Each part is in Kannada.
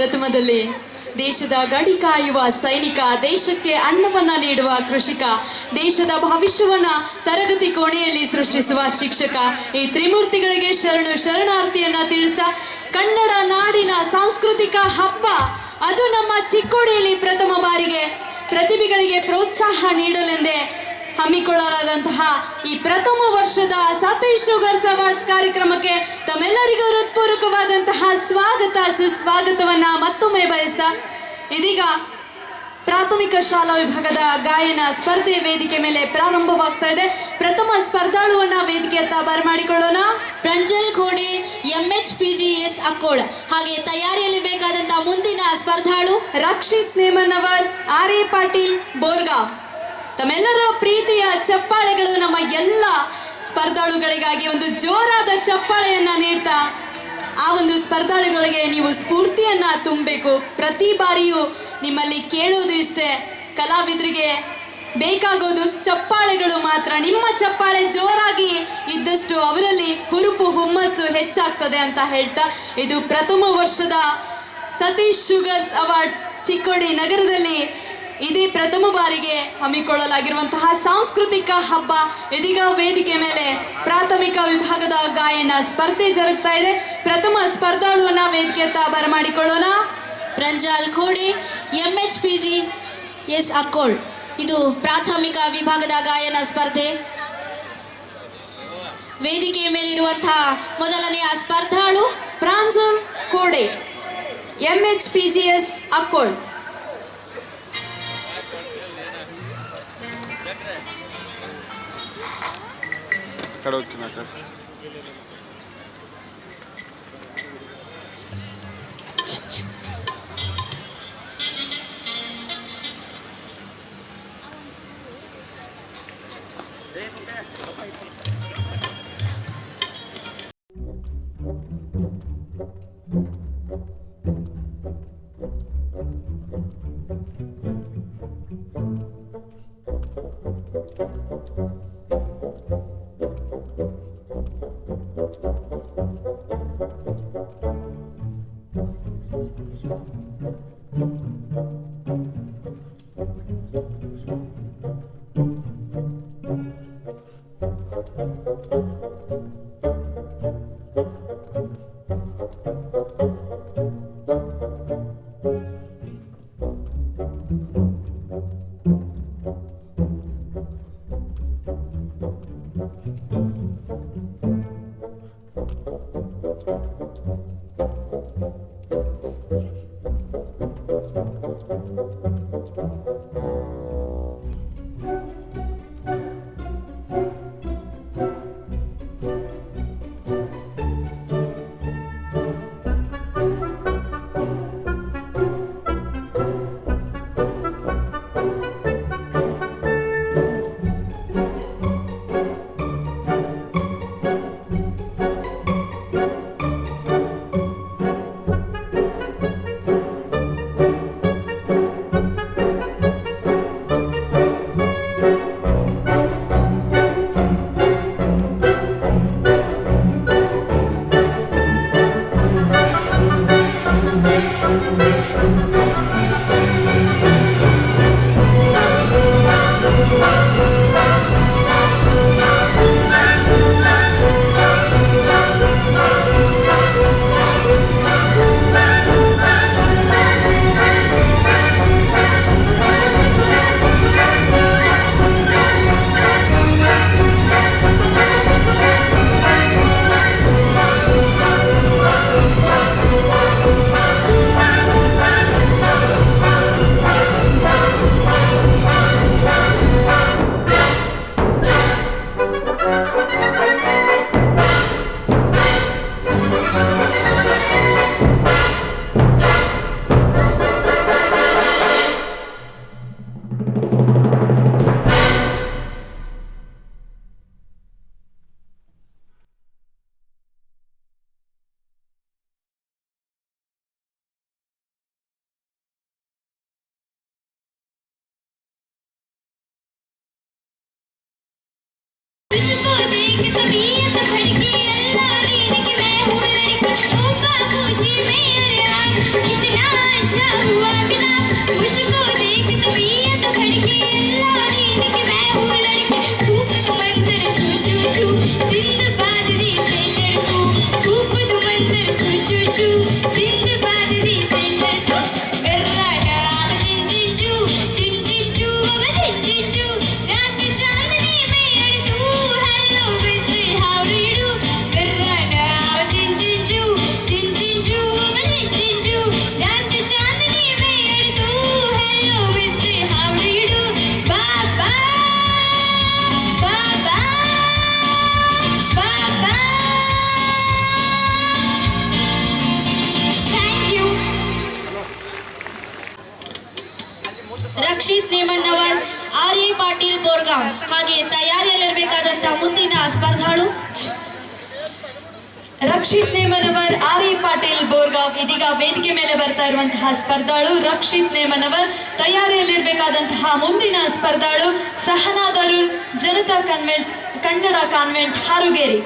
ಪ್ರಥಮದಲ್ಲಿ ದೇಶದ ಗಡಿ ಕಾಯುವ ಸೈನಿಕ, ದೇಶಕ್ಕೆ ಅನ್ನವನ್ನ ನೀಡುವ ಕೃಷಿಕ, ದೇಶದ ಭವಿಷ್ಯವನ್ನ ತರಗತಿ ಕೋಣೆಯಲ್ಲಿ ಸೃಷ್ಟಿಸುವ ಶಿಕ್ಷಕ, ಈ ತ್ರಿಮೂರ್ತಿಗಳಿಗೆ ಶರಣು ಶರಣಾರ್ಥಿಯನ್ನ ತಿಳಿಸ್ತಾ ಕನ್ನಡ ನಾಡಿನ ಸಾಂಸ್ಕೃತಿಕ ಹಬ್ಬ. ಅದು ನಮ್ಮ ಚಿಕ್ಕೋಡಿಯಲ್ಲಿ ಪ್ರಥಮ ಬಾರಿಗೆ. ಪ್ರತಿಭೆಗಳಿಗೆ ಪ್ರೋತ್ಸಾಹ ನೀಡಲೆಂದೇ ಹಮ್ಮಿಕೊಳ್ಳಲಾದಂತಹ ಈ ಪ್ರಥಮ ವರ್ಷದ ಸತೀಶ್ ಶುಗರ್ಸ್ ಅವಾರ್ಡ್ಸ್ ಕಾರ್ಯಕ್ರಮಕ್ಕೆ ತಮ್ಮೆಲ್ಲರಿಗೂ ಹೃತ್ಪೂರ್ವಕವಾದಂತಹ ಸ್ವಾಗತ ಸುಸ್ವಾಗತವನ್ನ ಮತ್ತೊಮ್ಮೆ ಬಯಸ್ತಾ ಇದೀಗ ಪ್ರಾಥಮಿಕ ಶಾಲಾ ವಿಭಾಗದ ಗಾಯನ ಸ್ಪರ್ಧೆ ವೇದಿಕೆ ಮೇಲೆ ಪ್ರಾರಂಭವಾಗ್ತಾ ಇದೆ. ಪ್ರಥಮ ಸ್ಪರ್ಧಾಳುವನ್ನ ವೇದಿಕೆಯತ್ತ ಬರಮಾಡಿಕೊಳ್ಳೋಣ Pranjal MH P G S Akkol. ಹಾಗೆ ತಯಾರಿಯಲ್ಲಿ ಬೇಕಾದಂತಹ ಮುಂದಿನ ಸ್ಪರ್ಧಾಳು Rakshit ನೇಮನ್ hour R A Patil Borgaon ತಮ್ಮೆಲ್ಲರ ಪ್ರೀತಿಯ ಚಪ್ಪಾಳೆಗಳು ನಮ್ಮ ಎಲ್ಲ ಸ್ಪರ್ಧಾಳುಗಳಿಗಾಗಿ ಒಂದು ಜೋರಾದ ಚಪ್ಪಾಳೆಯನ್ನ ನೀಡ್ತಾ, ಆ ಒಂದು ಸ್ಪರ್ಧಾಳುಗಳಿಗೆ ನೀವು ಸ್ಫೂರ್ತಿಯನ್ನ ತುಂಬಬೇಕು. ಪ್ರತಿ ಬಾರಿಯೂ ನಿಮ್ಮಲ್ಲಿ ಕೇಳೋದು ಇಷ್ಟೇ, ಕಲಾವಿದರಿಗೆ ಬೇಕಾಗೋದು ಚಪ್ಪಾಳೆಗಳು ಮಾತ್ರ. ನಿಮ್ಮ ಚಪ್ಪಾಳೆ ಜೋರಾಗಿ ಇದ್ದಷ್ಟು ಅವರಲ್ಲಿ ಹುರುಪು, ಹುಮ್ಮಸ್ಸು ಹೆಚ್ಚಾಗ್ತದೆ ಅಂತ ಹೇಳ್ತಾ, ಇದು ಪ್ರಥಮ ವರ್ಷದ ಸತೀಶ್ ಶುಗರ್ಸ್ ಅವಾರ್ಡ್ಸ್ ಚಿಕ್ಕೋಡಿ ನಗರದಲ್ಲಿ ಇದೇ ಪ್ರಥಮ ಬಾರಿಗೆ ಹಮ್ಮಿಕೊಳ್ಳಲಾಗಿರುವಂತಹ ಸಾಂಸ್ಕೃತಿಕ ಹಬ್ಬ ಇದೀಗ ವೇದಿಕೆ ಮೇಲೆ ಪ್ರಾಥಮಿಕ ವಿಭಾಗದ ಗಾಯನ ಸ್ಪರ್ಧೆ ಜರುಗ್ತಾ ಇದೆ. ಪ್ರಥಮ ಸ್ಪರ್ಧಾಳುವನ್ನ ವೇದಿಕೆಯತ್ತ ಬರಮಾಡಿಕೊಳ್ಳೋಣ Pranjal Khode MH P G S Akkol. ಇದು ಪ್ರಾಥಮಿಕ ವಿಭಾಗದ ಗಾಯನ ಸ್ಪರ್ಧೆ. ವೇದಿಕೆಯ ಮೇಲಿರುವಂತಹ ಮೊದಲನೆಯ ಸ್ಪರ್ಧಾಳು Pranjal Khode M H P G S Akkol. ಕಡೆ ಹೋಗ್ತೀನಿ You. ಸ್ಪರ್ಧಾಳು ರಕ್ಷಿತ್ ನೇಮನವರ್. ತಯಾರಿಯಲ್ಲಿರಬೇಕಾದಂತಹ ಮುಂದಿನ ಸ್ಪರ್ಧಾಳು ಸಹನಾದರು ಜನತಾ ಕನ್ವೆಂಟ್ ಕನ್ನಡ ಕಾನ್ವೆಂಟ್ ಹಾರುಗೇರಿ.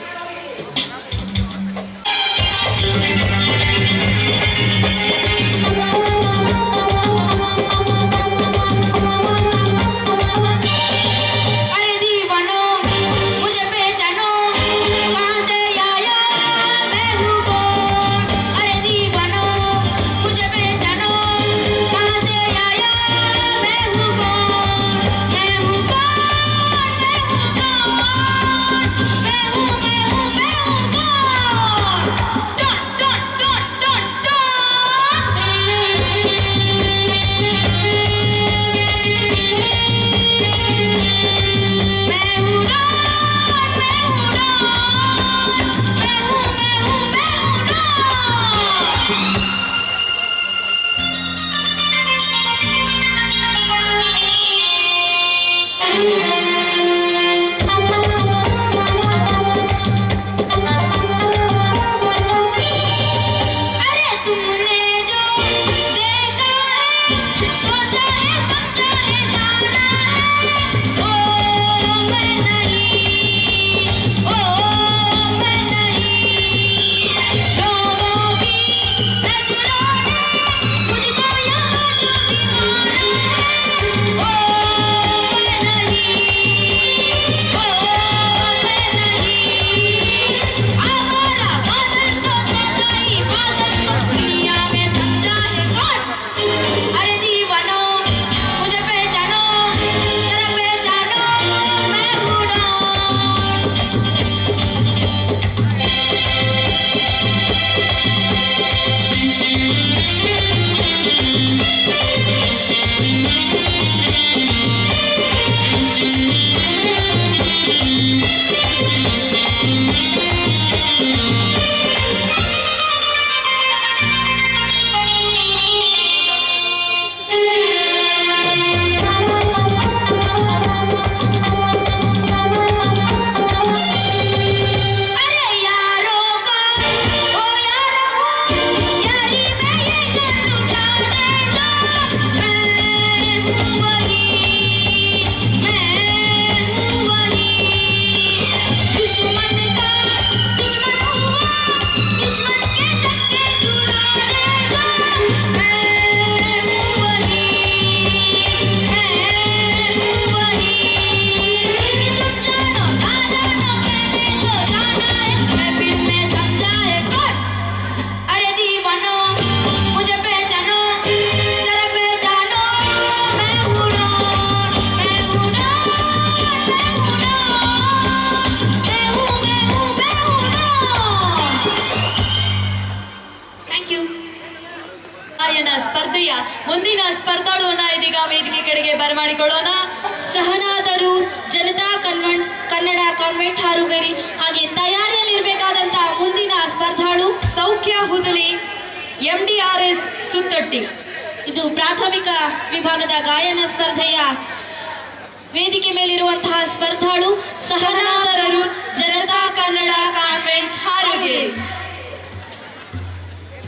ಸ್ಪರ್ಧಾಳು ಸಹನಾದರರು ಜನತಾ ಕನ್ನಡ ಕಾನ್ವೆಂಟ್ ಹಾರುಗೆ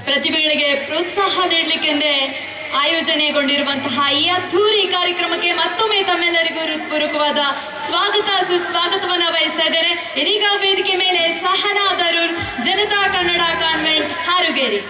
ಪ್ರತಿಭೆಗಳಿಗೆ ಪ್ರೋತ್ಸಾಹ ನೀಡಲಿಕ್ಕೆಂದೇ ಆಯೋಜನೆಗೊಂಡಿರುವಂತಹ ಈ ಅದ್ಧೂರಿ ಕಾರ್ಯಕ್ರಮಕ್ಕೆ ಮತ್ತೊಮ್ಮೆ ತಮ್ಮೆಲ್ಲರಿಗೂ ಹೃತ್ಪೂರ್ವಕವಾದ ಸ್ವಾಗತ, ಸುಸ್ವಾಗತವನ್ನ ಬಯಸ್ತಾ ಇದ್ದೇನೆ. ಇದೀಗ ವೇದಿಕೆ ಮೇಲೆ ಸಹನಾ ಜನತಾ ಕನ್ನಡ ಕಾನ್ವೆಂಟ್ ಹಾರುಗೇರಿ.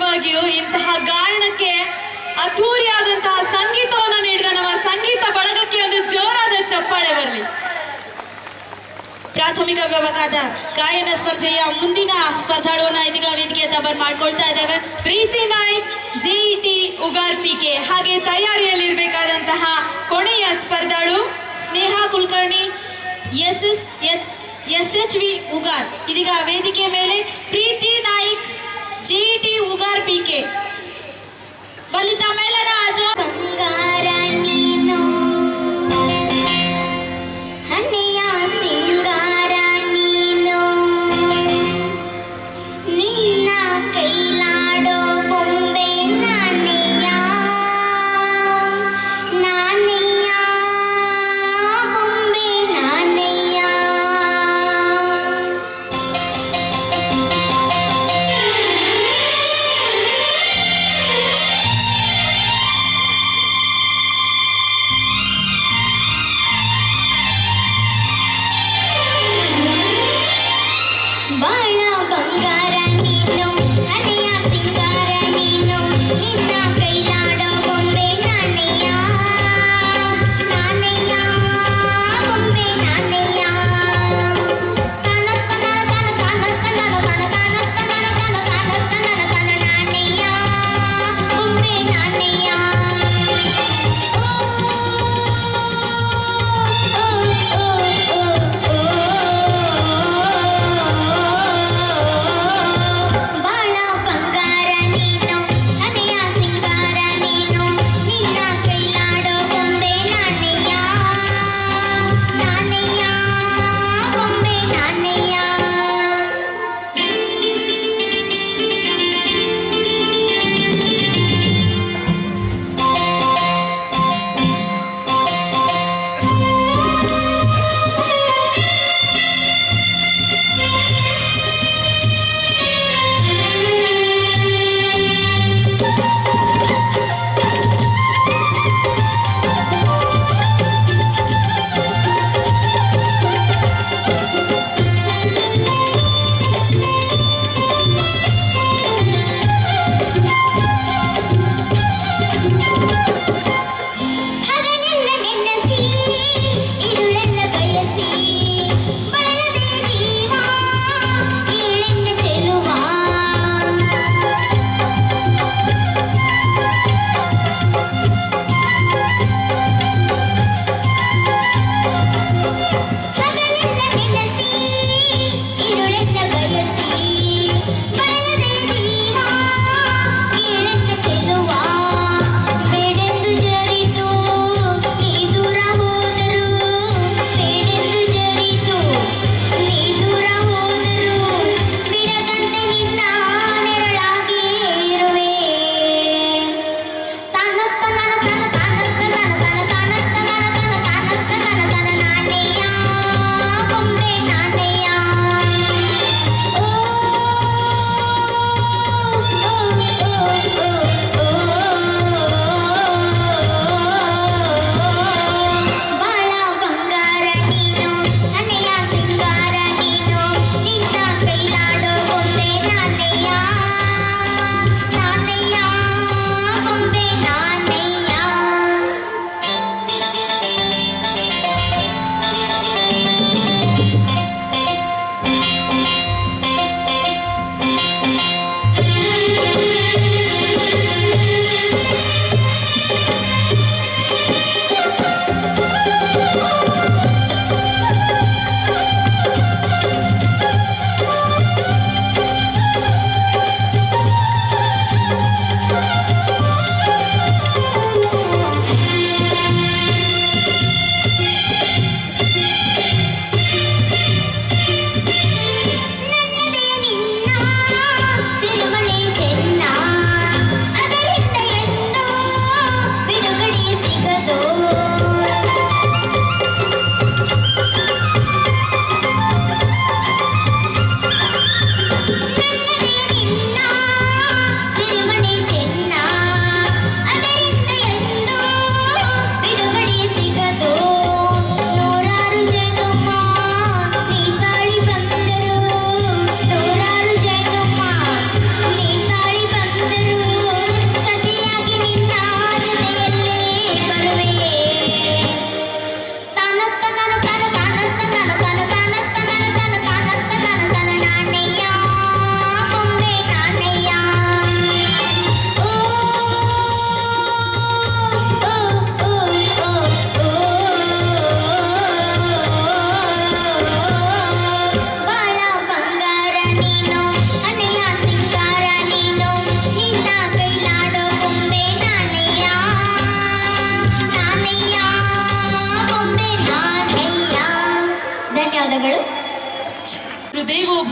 ನಿಜವಾಗಿಯೂ ಇಂತಹ ಗಾಯನಕ್ಕೆ ಅದ್ಧೂರಿಯಾದಂತಹ ಸಂಗೀತವನ್ನು ನೀಡಿದ ನಮ್ಮ ಸಂಗೀತ ಬಳಗಕ್ಕೆ ಒಂದು ಜೋರಾದ ಚಪ್ಪಾಳೆ ಬರಲಿ. ಪ್ರಾಥಮಿಕ ವಿಭಾಗದ ಗಾಯನ ಸ್ಪರ್ಧೆಯ ಮುಂದಿನ ಸ್ಪರ್ಧಾಳುವನ್ನ ಇದೀಗ ವೇದಿಕೆ ತಬರ್ ಮಾಡ್ಕೊಳ್ತಾ ಇದ್ದಾವೆ. ಪ್ರೀತಿ ನಾಯ್ ಜಿಇಟಿ ಉಗಾರ್ ಪಿಕೆ, ಹಾಗೆ ತಯಾರಿಯಲ್ಲಿರಬೇಕಾದಂತಹ ಕೊನೆಯ ಸ್ಪರ್ಧಾಳು Sneha Kulkarni, S S S H V Ugar. ಇದೀಗ ವೇದಿಕೆ ಮೇಲೆ Preeti Naik G T Ugar P K ಬಲಿತ ಮೇಲನ ಅಜೋ ಬಂಗಾರ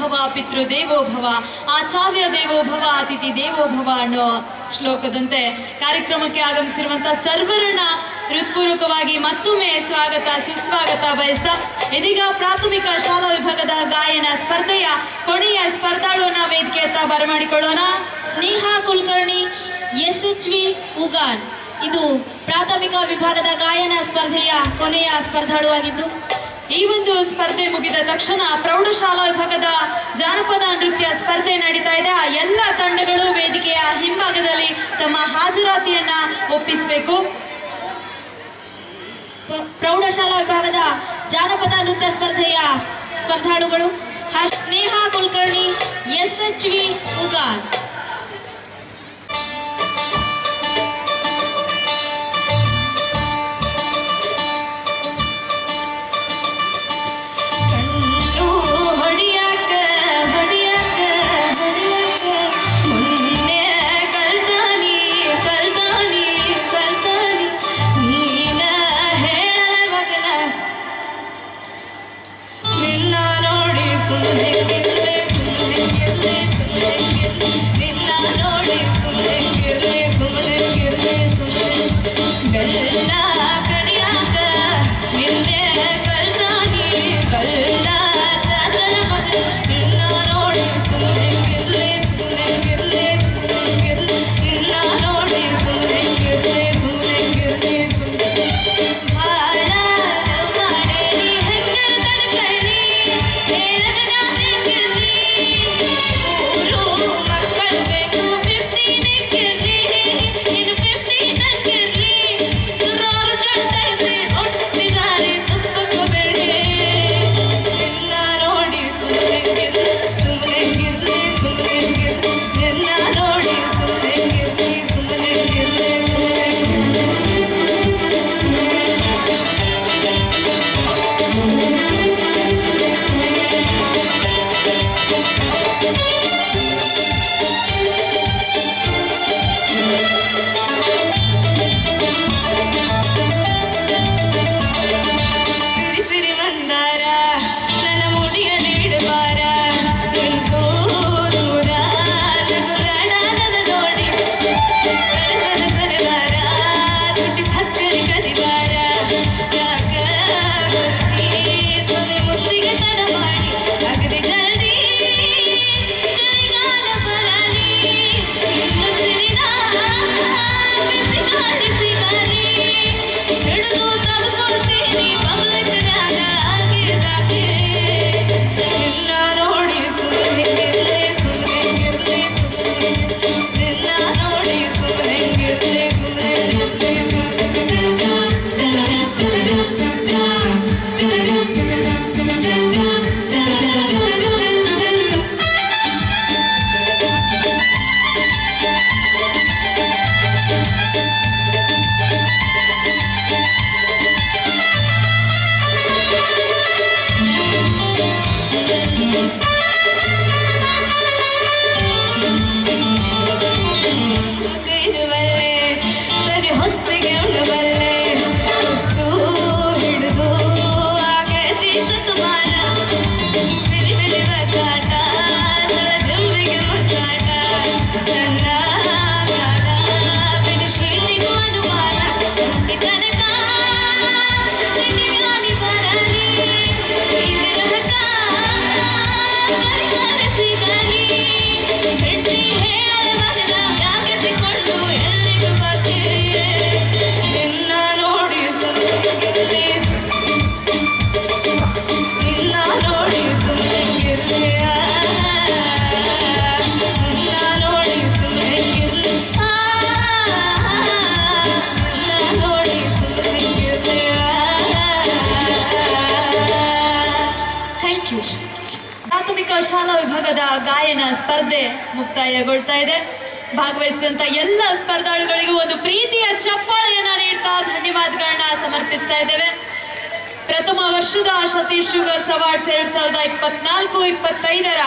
ಭವ, ಪಿತೃದೇವೋ ಭವ, ಆಚಾರ್ಯ ದೇವೋ ಭವ, ಅತಿಥಿ ದೇವೋ ಭವ ಅನ್ನೋ ಶ್ಲೋಕದಂತೆ ಕಾರ್ಯಕ್ರಮಕ್ಕೆ ಆಗಮಿಸಿರುವಂತಹ ಸರ್ವರನ್ನ ಹೃತ್ಪೂರ್ವಕವಾಗಿ ಮತ್ತೊಮ್ಮೆ ಸ್ವಾಗತ, ಸುಸ್ವಾಗತ ಬಯಸ್ತಾ ಇದೀಗ ಪ್ರಾಥಮಿಕ ಶಾಲಾ ವಿಭಾಗದ ಗಾಯನ ಸ್ಪರ್ಧೆಯ ಕೊನೆಯ ಸ್ಪರ್ಧಾಳುವನ್ನ ವೇದಿಕೆಯತ್ತ ಬರಮಾಡಿಕೊಳ್ಳೋಣ. Sneha Kulkarni S H V Ugar. ಇದು ಪ್ರಾಥಮಿಕ ವಿಭಾಗದ ಗಾಯನ ಸ್ಪರ್ಧೆಯ ಕೊನೆಯ ಸ್ಪರ್ಧಾಳುವಾಗಿದ್ದು ಈ ಒಂದು ಸ್ಪರ್ಧೆ ಮುಗಿದ ತಕ್ಷಣ ಪ್ರೌಢಶಾಲಾ ವಿಭಾಗದ ಜಾನಪದ ನೃತ್ಯ ಸ್ಪರ್ಧೆ ನಡೀತಾ ಇದೆ. ಆ ಎಲ್ಲ ತಂಡಗಳು ವೇದಿಕೆಯ ಹಿಂಭಾಗದಲ್ಲಿ ತಮ್ಮ ಹಾಜರಾತಿಯನ್ನ ಒಪ್ಪಿಸಬೇಕು. ಪ್ರೌಢಶಾಲಾ ವಿಭಾಗದ ಜಾನಪದ ನೃತ್ಯ ಸ್ಪರ್ಧೆಯ ಸ್ಪರ್ಧಾಳುಗಳು. Sneha Kulkarni S H V Ugar ಶಾಲಾ ವಿಭಾಗದ ಗಾಯನ ಸ್ಪರ್ಧೆ ಮುಕ್ತಾಯಗೊಳ್ತಾ ಇದೆ. ಭಾಗವಹಿಸಿದಂತ ಎಲ್ಲ ಸ್ಪರ್ಧಾಳುಗಳಿಗೂ ಒಂದು ಪ್ರೀತಿಯ ಚಪ್ಪಾಳೆಯನ್ನ ನೀಡ್ತಾ ಧನ್ಯವಾದಗಳನ್ನ ಸಮರ್ಪಿಸ್ತಾ ಇದ್ದೇವೆ. ಪ್ರಥಮ ವರ್ಷದ ಸತೀಶ್ ಶುಗರ್ಸ್ ಅವಾರ್ಡ್ಸ್ ಎರಡ್ ಸಾವಿರದ ಇಪ್ಪತ್ನಾಲ್ಕು, ಇಪ್ಪತ್ತೈದರ